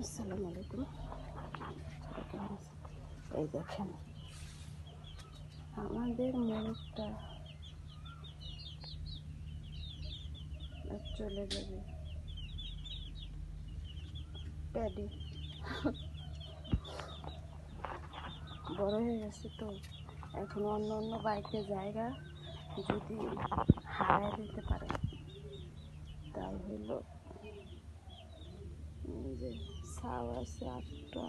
আসসালামু আলাইকুম? এই দেখেন, আমাদের মোরগটা চলে যাবে। প্যাডি। বড় হয়ে গেছে তো। এখন অন্য অন্য বাইকে জায়গা যদি হারায় দিতে পারে তাই হলো যে ছাও আছে আটটা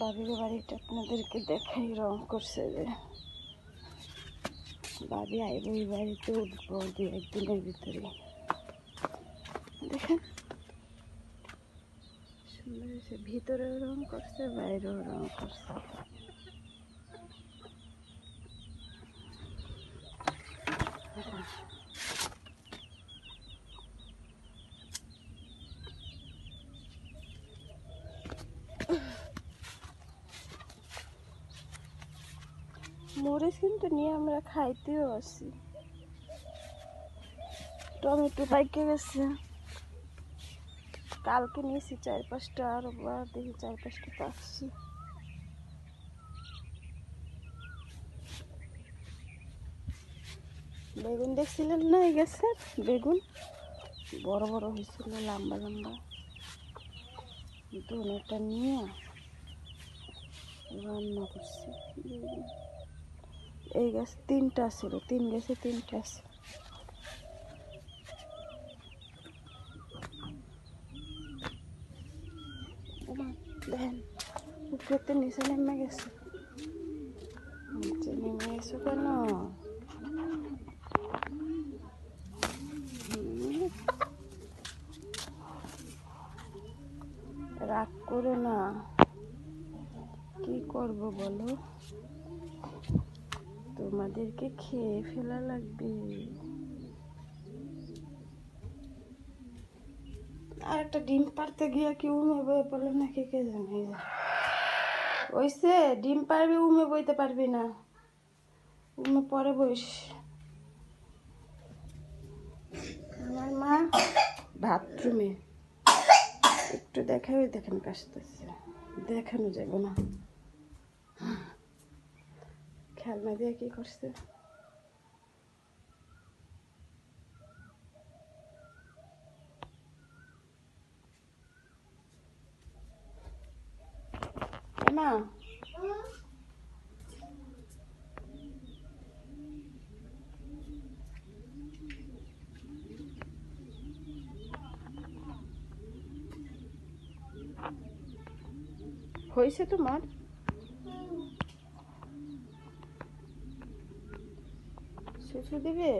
বাবির বাড়িটা আপনাদেরকে দেখাই, রং করছে যে। বাবি আইব এই বাড়িতে উঠবো দু একদিনের ভিতরে। দেখেন সুন্দর হয়েছে ভিতরেও রং করছে, বাইরেও রং করছে। মরিচ কিন্তু নিয়ে আমরা খাইতেও আসি। টমেটো পাইকে গেছে। কালকে নিয়েছি চার পাঁচটা আর দেখি চার পাঁচটা পাচ্ছি বেগুন দেখছিলেন না এই গেছে বেগুন? বড় বড় হয়েছিল, লম্বা লম্বা। দোনোটা নিয়ে রান্না করছি। এই গাছ তিনটা ছিল, তিন গাছে তিনটা আছে। ওমা, নিচে নেমে গেছে নিচে নেমে গেছো কেন। রাগ করো না কি করব বলো তোমাদেরকে খেয়ে ফেলা লাগবে আর একটা ডিম পারতে গিয়ে কি উমে বয়ে পড়ল নাকি কে জানে? ওইসে ডিম পারবি উমে বইতে পারবি না। উমে পরে বইস। আমার মা বাথরুমে। একটু দেখাবে, দেখেন কাশতেছে দেখানো যাবে না। খেলনা দিয়ে কি করছে? মা হয়েছে তোমার? শুশু দিবে?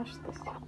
Аж так.